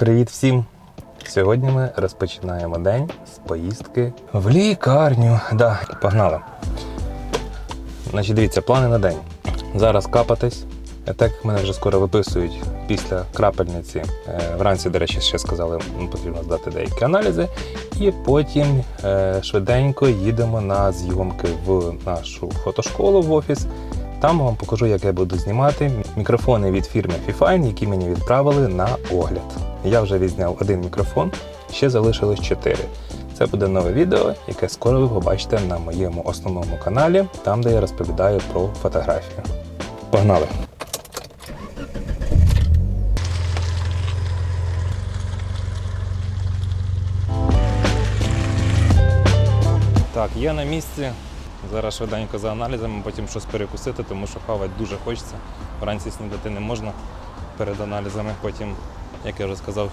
Привіт всім! Сьогодні ми розпочинаємо день з поїздки в лікарню. Да, погнали. Значить, дивіться, плани на день. Зараз капатись. Е, Так як мене вже скоро виписують після крапельниці. е, Вранці, до речі, ще сказали, потрібно здати деякі аналізи. І потім е, швиденько їдемо на зйомки в нашу фотошколу в офіс. Там вам покажу, як я буду знімати мікрофони від фірми Fifine, які мені відправили на огляд. Я вже відзняв один мікрофон, ще залишилось чотири. Це буде нове відео, яке скоро ви побачите на моєму основному каналі, там де я розповідаю про фотографію. Погнали! Так, є на місці. Зараз швиденько за аналізами, потім щось перекусити, тому що хавати дуже хочеться. Вранці снідати не можна перед аналізами. Потім, як я вже сказав,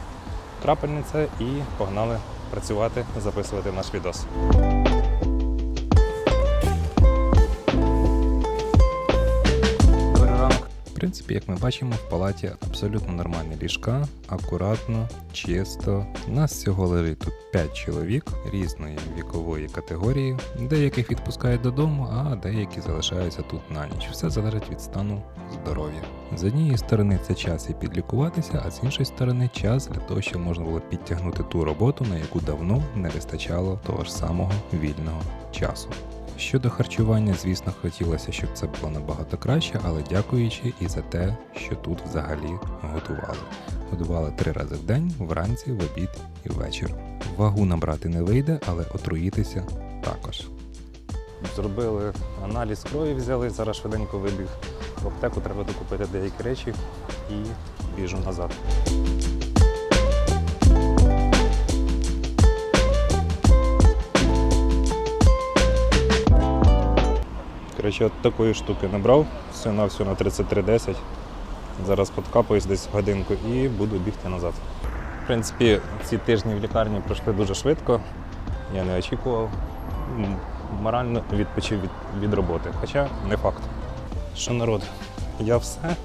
крапельниця і погнали працювати, записувати наш відос. Принципі, як ми бачимо, в палаті абсолютно нормальні ліжка, акуратно, чисто. Нас всього лежить тут 5 чоловік різної вікової категорії. Деяких відпускають додому, а деякі залишаються тут на ніч. Все залежить від стану здоров'я. З однієї сторони це час і підлікуватися, а з іншої сторони час для того, щоб можна було підтягнути ту роботу, на яку давно не вистачало того ж самого вільного часу. Щодо харчування, звісно, хотілося, щоб це було набагато краще, але дякуючи і за те, що тут взагалі готували. Готували три рази в день, вранці, в обід і ввечері. Вагу набрати не вийде, але отруїтися також. Зробили аналіз крові, взяли, зараз швиденько вибіг в аптеку, треба докупити деякі речі і біжу назад. Коротше, от такої штуки набрав, все на все на 33,10. Зараз подкапаюсь десь годинку і буду бігти назад. В принципі, ці тижні в лікарні пройшли дуже швидко. Я не очікував. Морально відпочив від, від роботи. Хоча не факт. Що народ, я все.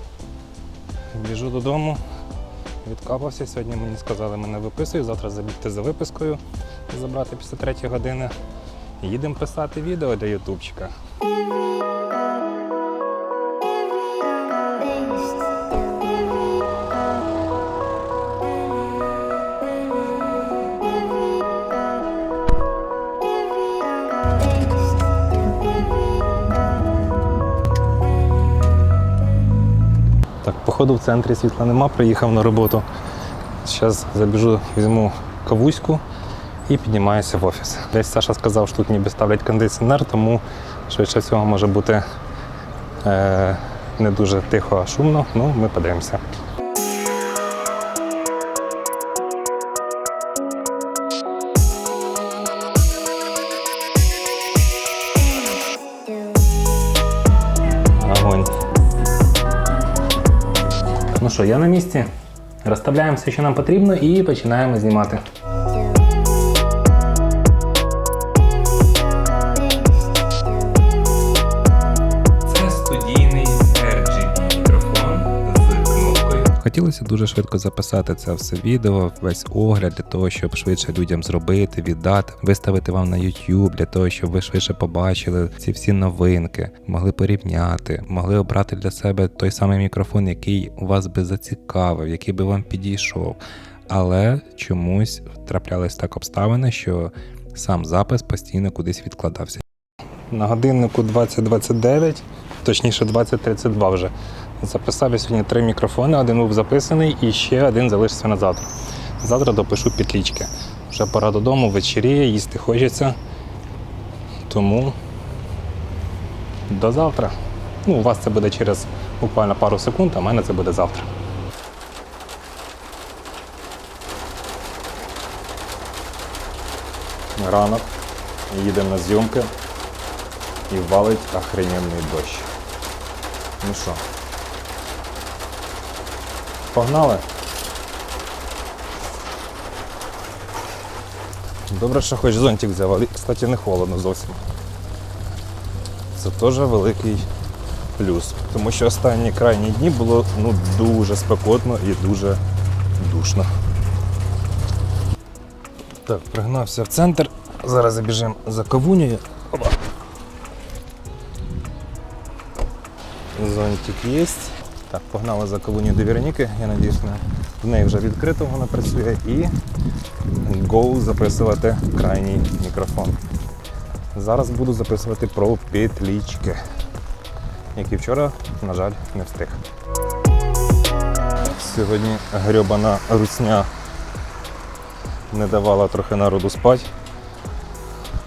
Біжу додому, відкапався. Сьогодні мені сказали, мене виписують, завтра забігти за випискою, забрати після третьої години. Їдемо писати відео для ютубчика. Так, походу в центрі світла нема, приїхав на роботу. Зараз забіжу, візьму кавуську і піднімаюся в офіс. Десь Саша сказав, що тут ніби ставлять кондиціонер, тому швидше всього може бути е, не дуже тихо, а шумно. Ну, ми подивимося. Ну що, я на місці. Розставляємо все, що нам потрібно, і починаємо знімати. Хотілося дуже швидко записати це все відео, весь огляд для того, щоб швидше людям зробити, віддати, виставити вам на YouTube, для того, щоб ви швидше побачили ці всі новинки, могли порівняти, могли обрати для себе той самий мікрофон, який вас би зацікавив, який би вам підійшов. Але чомусь траплялись так обставини, що сам запис постійно кудись відкладався. На годиннику 2029, точніше 2032 вже. Записав я сьогодні три мікрофони, один був записаний і ще один залишився на завтра. Завтра допишу петлічки. Вже пора додому, вечеріє, їсти хочеться. Тому до завтра. Ну, у вас це буде через буквально пару секунд, а в мене це буде завтра. Ранок. Їдемо на зйомки і валить охрененний дощ. Ну що, погнали? Добре, що хоч зонтик взяв, але, кстати, не холодно зовсім. Це теж великий плюс. Тому що останні крайні дні було ну, дуже спекотно і дуже душно. Так, пригнався в центр. Зараз забіжимо за кавунею. Опа. Зонтик є. Так, погнали за кавунею до Вероніки. Я надіюсь, в неї вже відкрито вона працює. І go записувати крайній мікрофон. Зараз буду записувати про петлічки, які вчора, на жаль, не встиг. Сьогодні грьобана русня не давала трохи народу спати.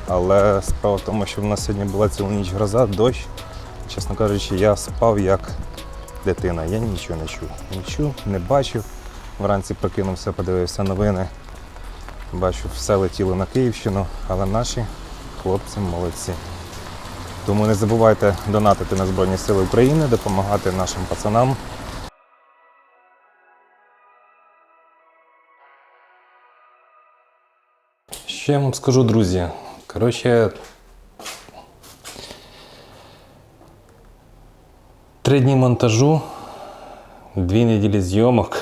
Але справа в тому, що в нас сьогодні була цілу ніч гроза, дощ. Чесно кажучи, я спав як дитина. Я нічого не чув. Не чув, не бачив. Вранці прокинувся, подивився новини. Бачу, все летіло на Київщину, але наші хлопці молодці. Тому не забувайте донатити на Збройні Сили України, допомагати нашим пацанам. Що я вам скажу, друзі? Коротше, три дні монтажу, дві неділі зйомок.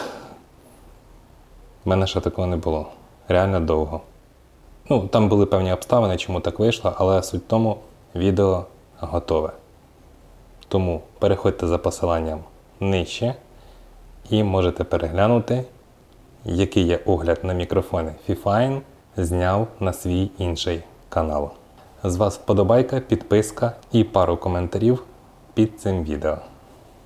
У мене ще такого не було. Реально довго. Ну, там були певні обставини, чому так вийшло, але суть в тому відео готове. Тому переходьте за посиланням нижче і можете переглянути, який я огляд на мікрофони Fifine зняв на свій інший канал. З вас вподобайка, підписка і пару коментарів під цим відео.